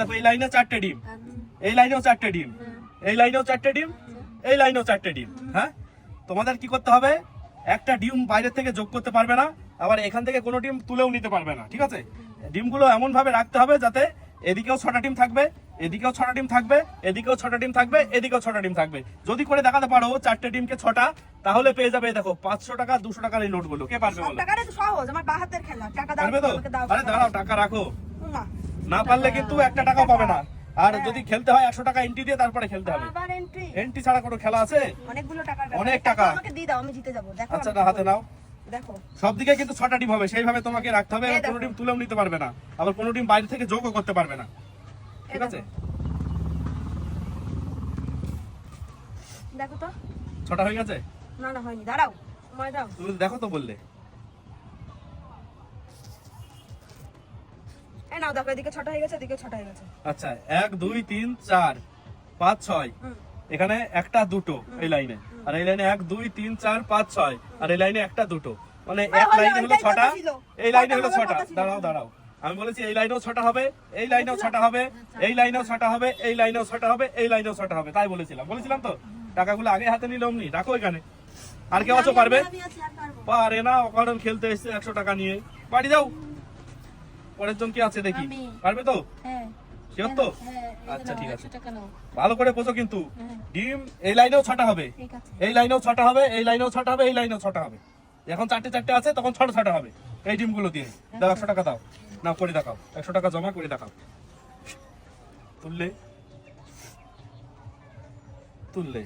দেখো এই লাইনে চারটে ডিম। এই লাইনেও চারটে ডিম। এই লাইনেও চারটে ডিম এই লাইনেও চারটে ডিম হ্যাঁ? তোমাদের কি করতে হবে? একটা ডিম বাইরের থেকে যোগ করতে পারবে না আবার এখান থেকে কোনো ডিম তুলেও নিতে পারবে না ঠিক আছে? ডিমগুলো এমন ভাবে রাখতে হবে যাতে এদিকেও ছটা ডিম থাকবে এদিকেও ছটা ডিম থাকবে এদিকেও ছটা ডিম থাকবে এদিকেও ছটা ডিম থাকবে। যদি করে দেখাতে পারো চারটে ডিমকে ছটা তাহলে পেয়ে যাবে দেখো পাঁচশো টাকা দুশো টাকার এই নোটগুলো। কে পারবে তো আরে দাঁড়াও টাকা রাখো। না পারলে কিন্তু একটা টাকাও পাবে না। আর যদি খেলতে হয় একশো টাকা এন্ট্রি দিয়ে তারপরে খেলতে হবে। এন্ট্রি ছাড়া কোনো খেলা আছে? অনেকগুলো। অনেক টাকা। আমাকে দিয়ে দাও আমি জিতে যাব। দেখো আচ্ছা না হাতে নাও। সব দিকে কিন্তু ছটা ডিম হবে সেইভাবে তোমাকে রাখতে হবে। কোনো। ডিম তুলেও নিতে পারবে না। আবার কোনো ডিম বাইরে থেকে যোগও করতে পারবে না। ঠিক আছে? দেখো। তো। ছটা হয়ে গেছে? না না হয়নি। দাঁড়াও। দাও তুমি দেখো তো বললে। নাও দেখো এদিকে ছটা হয়ে গেছে এদিকে ছটা হয়ে গেছে। আচ্ছা এক দুই তিন চার পাঁচ ছয়। এখানে একটা দুটো এই লাইনে। আর এই লাইনে এক দুই তিন চার পাঁচ ছয়। আর এই লাইনে একটা দুটো। মানে এক লাইনে হলো ছটা এই লাইনে হলো ছটা। দাঁড়াও দাঁড়াও। আমি বলেছি এই লাইনেও ছটা হবে এই লাইনেও ছটা হবে এই লাইনেও ছটা হবে এই লাইনেও ছটা হবে এই লাইনেও ছটা হবে। তাই বলেছিলাম। বলেছিলাম তো? টাকাগুলো আগে হাতে নিলে অমনি রাখো এখানে। আর কেউ আছো পারবে? পারে না অকারণ খেলতে এসছে একশো টাকা নিয়ে। বাড়ি যাও। পরের জন কি আছে দেখি? পারবে তো? হ্যাঁ। শিওর তো? হ্যাঁ এই যে আচ্ছা ঠিক আছে। 100 টাকা নাও। ভালো করে বোঝো কিন্তু। হ্যাঁ। ডিম এই লাইনেও ছটা হবে। এই লাইনেও ছটা হবে এই লাইনেও ছটা হবে এই লাইনেও ছটা হবে। এখন চারটে চারটে আছে তখন ছটা ছটা হবে। এই ডিমগুলো দিয়ে। দাও একশো টাকা দাও। না করে দেখাও। একশো টাকা জমা করে দেখাও। তুললে? তুললে।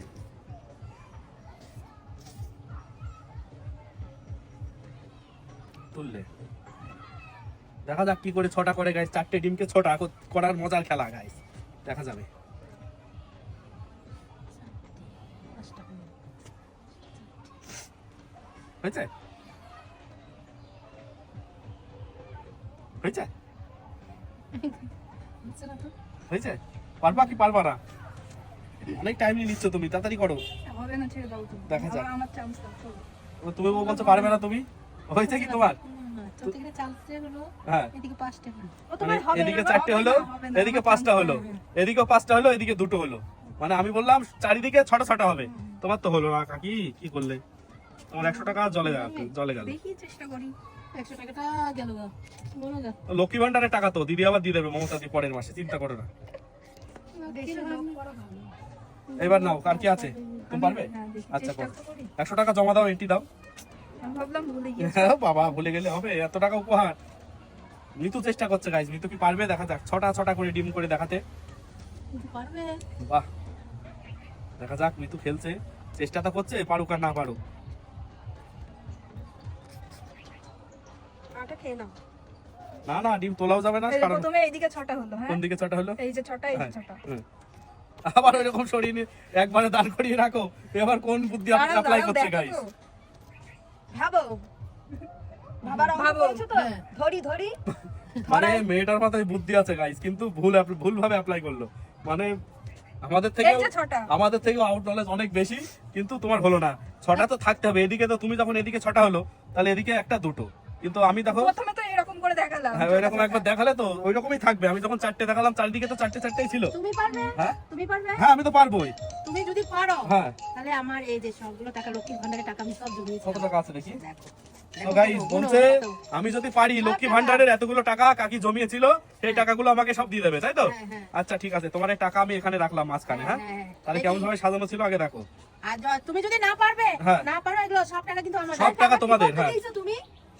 তুললে। দেখা যাক কি করে ছটা করে গাইস চারটে ডিমকে ছটা করার মজার খেলা গাইস দেখা যাবে। হয়েছে? হয়েছে? হয়েছে? পারবা কি পারবা না? অনেক টাইম নিয়ে নিচ্ছ তুমি তাড়াতাড়ি করো। হবে না ছেড়ে দাও তুমি। দেখা যাক। তুমি বলছো পারবে না তুমি? হয়েছে কি তোমার? হ্যাঁ। এদিকে মানে চারটে হলো না, এদিকে পাঁচটা হলো। এদিকেও পাঁচটা হলো এদিকে দুটো হলো। মানে আমি বললাম চারিদিকে ছটা ছটা হবে। তোমার তো হলো না কাকি কি করলে? তোমার একশো টাকা জলে জলে গেল। চেষ্টা করি। একশো টাকাটা গেল গা। বলো গা। লক্ষ্মী ভান্ডারের টাকা তো দিদি আবার দিয়ে দেবে মমতা দি পরের মাসে চিন্তা করো না। এবার নাও কার কি আছে? তুমি পারবে? হ্যাঁ, আচ্ছা। একশো টাকা জমা দাও এন্ট্রি দাও। ভাবলাম ভুলে গিয়েছি। হ্যাঁ, বাবা ভুলে গেলে হবে এত টাকা উপহার। মিতু চেষ্টা করছে গাইজ মিতু কি পারবে? দেখা যাক ছটা ছটা করে ডিম করে দেখাতে। পারবে। বাহ। দেখা যাক মিতু খেলছে। চেষ্টা তো করছে পারুক আর না পারুক। আটা খেয়ে নাও। না না ডিম তোলাও যাবে না কারণ প্রথমে এইদিকে ছটা হলো হ্যাঁ? কোন দিকে ছটা হলো? এই যে ছটা এই হ্যাঁ, ছটা। আবার ওইরকম সরিয়ে একবারে দাঁড় করিয়ে রাখো এবার কোন বুদ্ধি দাঁড়াও, অ্যাপ্লাই করছে তো। ভাবো। ভাবার ভাবো, তো? হ্যাঁ। ধরি ধরি। মানে মেয়েটার মাথায় বুদ্ধি আছে গাইস কিন্তু ভুল ভুল ভাবে অ্যাপ্লাই করল। মানে আমাদের থেকে ছটা। আমাদের থেকে আউট নলেজ অনেক বেশি কিন্তু তোমার হলো না। ছটা তো থাকতে হবে। এদিকে তো তুমি যখন এদিকে ছটা হলো তাহলে এদিকে একটা দুটো। কিন্তু আমি দেখো প্রথমে তো এরকম করে দেখালাম হ্যাঁ ওইরকম একবার দেখালে তো ওই রকমই থাকবে। আমি যখন চারটে দেখালাম চারদিকে তো চারটে চারটেই ছিল। তুমি পারবে? হ্যাঁ? তুমি পারবে? হ্যাঁ আমি তো পারবোই। তুমি যদি পারো হ্যাঁ। তাহলে আমার এই যে সবগুলো টাকা লক্ষ্মীর ভান্ডারের টাকা আমি সব জমিয়েছি কত টাকা আছে দেখি? তো গাইস বলছে আমি যদি পারি লক্ষ্মী ভান্ডারের এতগুলো টাকা কাকি জমিয়েছিল সেই টাকাগুলো আমাকে সব দিয়ে দেবে তাই তো? হ্যাঁ, হ্যাঁ। আচ্ছা ঠিক আছে তোমার এই টাকা আমি এখানে রাখলাম মাঝখানে হ্যাঁ হ্যাঁ, হ্যাঁ। তাহলে কেমন ভাবে সাজানো ছিল আগে দেখো। আর তুমি যদি না পারবে হ্যাঁ। না পারো এগুলো সব টাকা কিন্তু আমার সব টাকা তোমাদের হ্যাঁ। তুমি?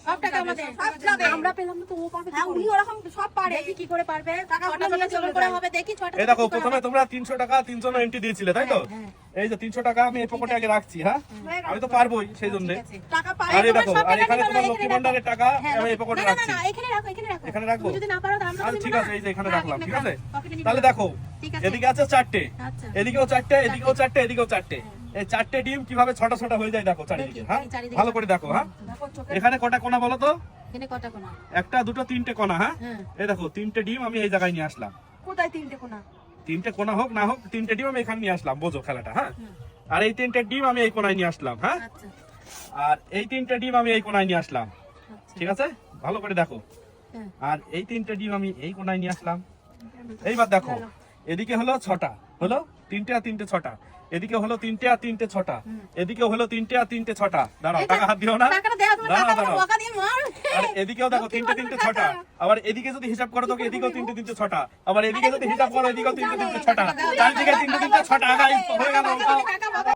সব টাকা আমাদের। সব যাবে। আমরা পেলাম তো ও পারবে কি হ্যাঁ উনি ওরকম সব পারে। দেখি কি করে পারবে। টাকা নিয়ে চলে করে হবে দেখি ছটা এই দেখো প্রথমে তোমরা তিনশো টাকা তিনজন এন্ট্রি দিয়েছিলে তাই তো? হ্যাঁ, এই যে তিনশো টাকা আমি এই পকেটে আগে রাখছি হ্যাঁ? আমি তো পারবোই সেই জন্য। টাকা পারে আরে দেখো আর এখানে তোমার লক্ষ্মী ভান্ডারের টাকা হ্যাঁ, আমি এই পকেটে না, না, না, এখানে রাখো, এখানে রাখো। এখানে রাখব? যদি না পারো, আমরা আচ্ছা ঠিক আছে এই যে এখানে হ্যাঁ, রাখলাম ঠিক আছে? তাহলে দেখো এদিকে আছে চারটে আচ্ছা। এদিকেও চারটে এদিকেও চারটে এদিকেও চারটে। এই চারটে ডিম কীভাবে ছটা ছটা হয়ে যায় দেখো চারিদিকে হ্যাঁ? ভালো করে দেখো হ্যাঁ? এখানে কটা কোনা বলো তো? একটা দুটো তিনটে কোনা হ্যাঁ? হ্যাঁ। এই দেখো তিনটে ডিম আমি এই জায়গায় নিয়ে আসলাম। কোথায় তিনটে কোনা তিনটে কোনা হোক না হোক তিনটে ডিম আমি এখানে নিয়ে আসলাম বোঝো খেলাটা হ্যাঁ? আর এই তিনটে ডিম আমি এই কোনায় নিয়ে আসলাম হ্যাঁ? আচ্ছা, আর এই তিনটে ডিম আমি এই কোনায় নিয়ে আসলাম আচ্ছা। ঠিক আছে? ভালো করে দেখো। হ্যাঁ, আর এই তিনটে ডিম আমি এই কোনায় নিয়ে আসলাম। এইবার দেখো এদিকে হলো ছটা হলো? তিনটে আর তিনটে ছটা। এদিকে হলো তিনটে আর তিনটে ছটা। এদিকে হলো তিনটে আর তিনটে ছটা। দাঁড়াও টাকা হাত দিও না। দাঁড়াও আর এদিকেও দেখো তিনটে তিনটে ছটা। আবার এদিকে যদি হিসাব করো তোকে এদিকেও তিনটে তিনটে ছটা। আবার এদিকে যদি হিসাব করো এদিকেও তিনটে তিনটে ছটা। চারদিকে তিনটে তিনটে ছটা। হয়ে গেল।